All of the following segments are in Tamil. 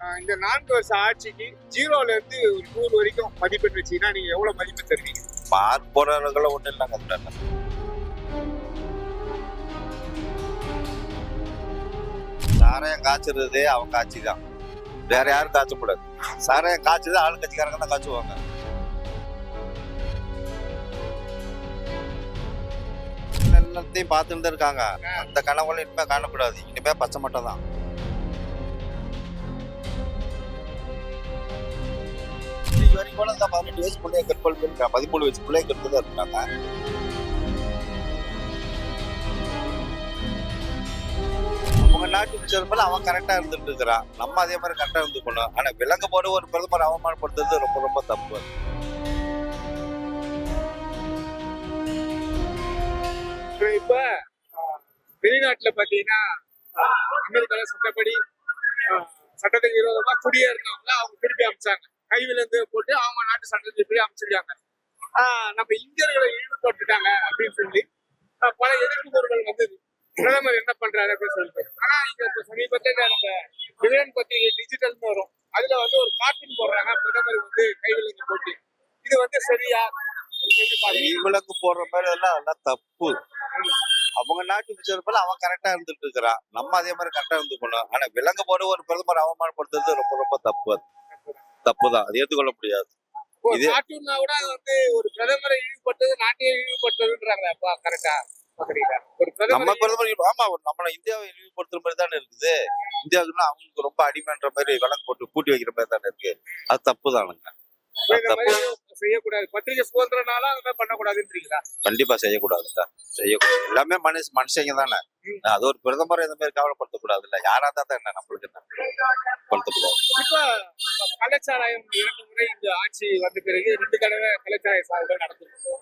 இந்த நான்கு வருஷ ஆட்சிக்கு ஜீரோல இருந்து ஒரு நூறு வரைக்கும் மதிப்பெண் வச்சீங்கன்னா நீங்க எவ்வளவு மதிப்பெண் தருவீங்க? மார்க் போடுறவங்களும் ஒன்றும் இல்லைங்க அதுல சாராயம் காய்ச்சறது அவன் காய்ச்சி தான். வேற யாரும் காய்ச்சக்கூடாது. சாராயம் காய்ச்சது ஆளு கட்சிக்காரங்க தான் காய்ச்சுவாங்க. எல்லாத்தையும் பார்த்துட்டு இருக்காங்க. அந்த கனவுல இனிமே காணக்கூடாது. இனிமே பச்சை மட்டும் தான். இன்னைக்கு வரைக்கும் கூட இந்த பதினெட்டு வயசு பிள்ளைய கற்பல் இருக்கா? பதிமூணு வயசு பிள்ளைய கற்பல் இருக்காங்க. அவங்க நாட்டு விஷயம் மேல அவன் கரெக்டா இருந்துட்டு இருக்கிறான். நம்ம அதே மாதிரி கரெக்டா இருந்துக்கணும். ஆனா விலங்கு போட ஒரு பிரதமர் அவமானப்படுத்துறது ரொம்ப ரொம்ப தப்பு. இப்ப வெளிநாட்டுல பாத்தீங்கன்னா அமெரிக்கால சட்டப்படி ஆஹ் சட்டத்துக்கு விரோதமா குடியேறினவங்க அவங்க திருப்பி அமைச்சாங்க. கைவிலந்து போட்டு அவங்க நாட்டு சட்டத்தை அமைச்சிருக்காங்க. ஆஹ் நம்ம இந்தியர்களை ஈடுபட்டுட்டாங்க அப்படின்னு சொல்லி பல எதிர்ப்புகள் வந்தது. பிரதமர் என்ன பண்றாரு அப்படின்னு சொல்லிட்டு. ஆனா இங்க இப்ப சமீபத்துல நம்ம வில்லன் பத்தி டிஜிட்டல்னு வரும். அதுல வந்து ஒரு கார்ட்டூன் போடுறாங்க. பிரதமர் வந்து கைவிலங்கு போட்டு. இது வந்து சரியா? கைவிலங்கு போடுற மாதிரி எல்லாம் அதெல்லாம் தப்பு. அவங்க நாட்டு விஷயம் அவன் கரெக்டா இருந்துட்டு இருக்கிறான். நம்ம அதே மாதிரி கரெக்டா இருந்துக்கணும். ஆனா விலங்கு போட ஒரு பிரதமர் அவமானப்படுத்துறது ரொம்ப ரொம்ப தப்பு அது. தப்பு தான் அது ஏற்றுக்கொள்ள முடியாது. இது- கார்ட்டூன்னா கூட வந்து ஒரு பிரதமரை இழிவுபட்டது நாட்டையே இழிவுபட்டதுன்றாங்க அப்பா கரெக்டா நம்ம பிரதமர் ஆமா நம்மள இந்தியாவை இழிவுபடுத்துற மாதிரி தானே இருக்குது. இந்தியாவுக்குன்னா அவங்களுக்கு ரொம்ப அடிமைன்ற மாதிரி விலங்கு போட்டு பூட்டி வைக்கிற மாதிரி தானே இருக்கு. அது தப்பு தானுங்க செய்யக்கூடாது. பத்திரிகை சுதந்திரனால அந்த மாதிரி பண்ணக்கூடாதுன்றீங்களா? கண்டிப்பா செய்யக்கூடாதுங்க செய்யக்கூடாது எல்லாமே மனுஷ மனுஷங்க தானே அது ஒரு பிரதமர் இந்த மாதிரி கவலைப்படுத்தக்கூடாது இல்ல யாரா தான் என்ன நம்மளுக்கு என்ன படுத்தக்கூடாது இப்ப கள்ளச்சாராயம் இரண்டு முறை இந்த ஆட்சி வந்த பிறகு ரெண்டு தடவை கள்ளச்சாராய சாகுகள் நடந்திருக்கு.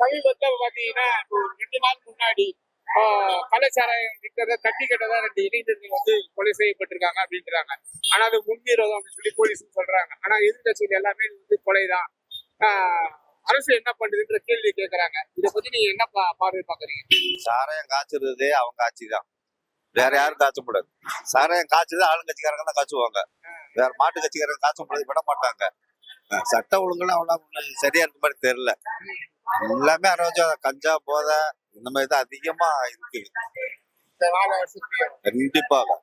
சமீபத்துல பாத்தீங்கன்னா ரெண்டு நாள் முன்னாடி கள்ளச்சாராயம் விற்கிறத தட்டி கட்டதா ரெண்டு இளைஞர்கள் வந்து கொலை செய்யப்பட்டிருக்காங்க அப்படின்றாங்க. ஆனா அது முன்விரோதம் அப்படின்னு சொல்லி போலீஸ் சொல்றாங்க. ஆனா எதிர்கட்சிகள் எல்லாமே வந்து கொலைதான். அரசு என்ன பண்ணுதுன்ற கேள்வி கேக்குறாங்க. இத பத்தி நீங்க என்ன பா- பார்வை பாக்குறீங்க சாராயம் காய்ச்சறதே அவங்க ஆட்சி தான். வேற யாரும் காய்ச்ச சாராயம் காய்ச்சது ஆளுங்கட்சிக்காரங்க தான் காய்ச்சுவாங்க. வேற மாட்டு கட்சிக்காரங்க காய்ச்ச முடியாது விட மாட்டாங்க. சட்ட ஒழுங்குலாம் அவ்வளோ சரியா இருக்க மாதிரி தெரியல. எல்லாமே அரோஜம் கஞ்சா போதை இந்த மாதிரி தான் அதிகமா இருக்கு. கண்டிப்பாக.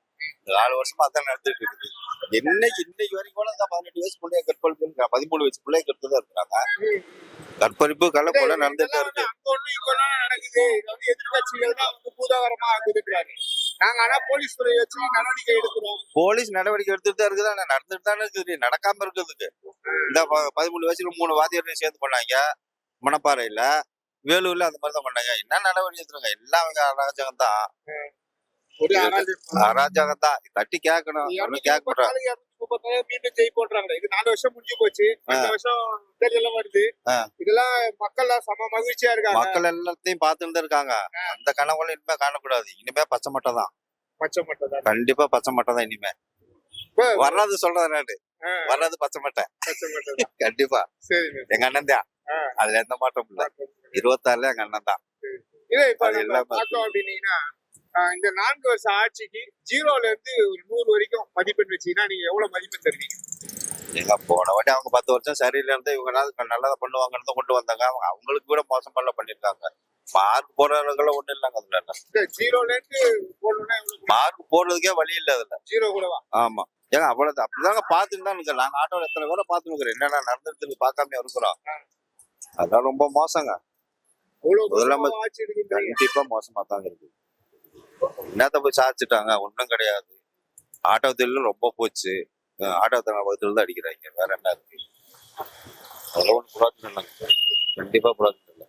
நாலு வருஷமா அதான் நடந்துட்டு இருக்குது. என்னைக்கு இன்னைக்கு வரைக்கும் கூட இந்த பதினெட்டு வயசு பிள்ளைய கற்பழிப்பு பதிமூணு வயசு பிள்ளைய கற்பு தான் இருக்கிறாங்க. கற்பழிப்பு கள்ளக்கொலை நடந்துட்டு இருக்கு. நடக்குது. நாங்க ஆனா போலீஸ் துறை வச்சு நடவடிக்கை எடுக்கிறோம். போலீஸ் நடவடிக்கை எடுத்துட்டு தான் இருக்குது. ஆனா நடந்துட்டு தானே இருக்குது. நடக்காம இருக்கிறதுக்கு. இந்த பதிமூணு வயசுல மூணு வாத்தியாரையும் சேர்ந்து பண்ணாங்க. மணப்பாறையில. வேலூர்ல அந்த மாதிரி தான் பண்ணாங்க என்ன நடவடிக்கை எடுத்துருங்க எல்லாம் அவங்க அராஜகம் தான். ஒரு அராஜகம். தான். தட்டி கேட்கணும். ஒன்னும் கேட்க இருநூத்தி மாட்டாங்க முப்பத்தாறு, இருநூத்தி முப்பத்தாறு மீண்டும் ஜெய் போடுறாங்க. இது நாலு வருஷம் முடிஞ்சு போச்சு. அடுத்த வருஷம் தேர்தல் வருது. இதெல்லாம் மக்கள் செம மகிழ்ச்சியா இருக்காங்க. மக்கள் எல்லாத்தையும் பார்த்துட்டு தான் இருக்காங்க அந்த கனவுல இனிமே காணக்கூடாது. இனிமே பச்சை மட்டை தான். பச்சை மட்டும் தான். கண்டிப்பா பச்சை மட்டை தான் இனிமே. வர்றது சொல்றது நாடு வர்றது பச்சை மட்டை. பச்சை மட்டும் தான். கண்டிப்பா. எங்க அண்ணன் தான். ஆ. அதுல எந்த மாற்றம் இல்ல. இருபத்தாறுல எங்க அண்ணன் தான். இதே இப்ப பார்த்தோம் அப்படின்னீங்கன்னா இந்த நான்கு வருஷ ஆட்சிக்கு ஜீரோல இருந்து ஒரு நூறு வரைக்கும் மதிப்பெண் வச்சீங்கன்னா நீங்க எவ்வளவு மதிப்பெண் தருவீங்க? எங்க போன வாட்டி அவங்க பத்து வருஷம் சரியில்லை இருந்து இவங்க நல்லதா பண்ணுவாங்கன்னு தான் கொண்டு வந்தாங்க. அவங்க அவங்களுக்கு கூட மோசம் பண்ணல பண்ணிருக்காங்க. மார்க் போடுறவங்களும் ஒண்ணும் இல்லைங்க அதுல. ஜீரோல இருந்து போடணும்னா மார்க் போடுறதுக்கே வழி இல்ல அதுல. ஜீரோ கூடவா? ஆமா. ஏங்க அவ்வளவு அப்படிதாங்க பாத்துட்டு தான் இருக்கேன் நாங்க ஆட்டோல எத்தனை பாத்துட்டு இருக்கிறேன் என்னென்ன நடந்துருக்கு பார்க்காம இருக்கிறோம். அதான் ரொம்ப மோசங்க. கண்டிப்பா மோசமா தாங்க இருக்கு என்னத்த போய் சாதிச்சுட்டாங்க? ஒண்ணும் கிடையாது. ஆட்டோ தொழிலும் ரொம்ப போச்சு. ஆட்டோ தொழில் தான் அடிக்கிறாங்க. வேற என்ன இருக்கு? அதெல்லாம் ஒன்றும் புரோஜனம் இல்லைங்க கண்டிப்பா புரோஜனம் இல்லை.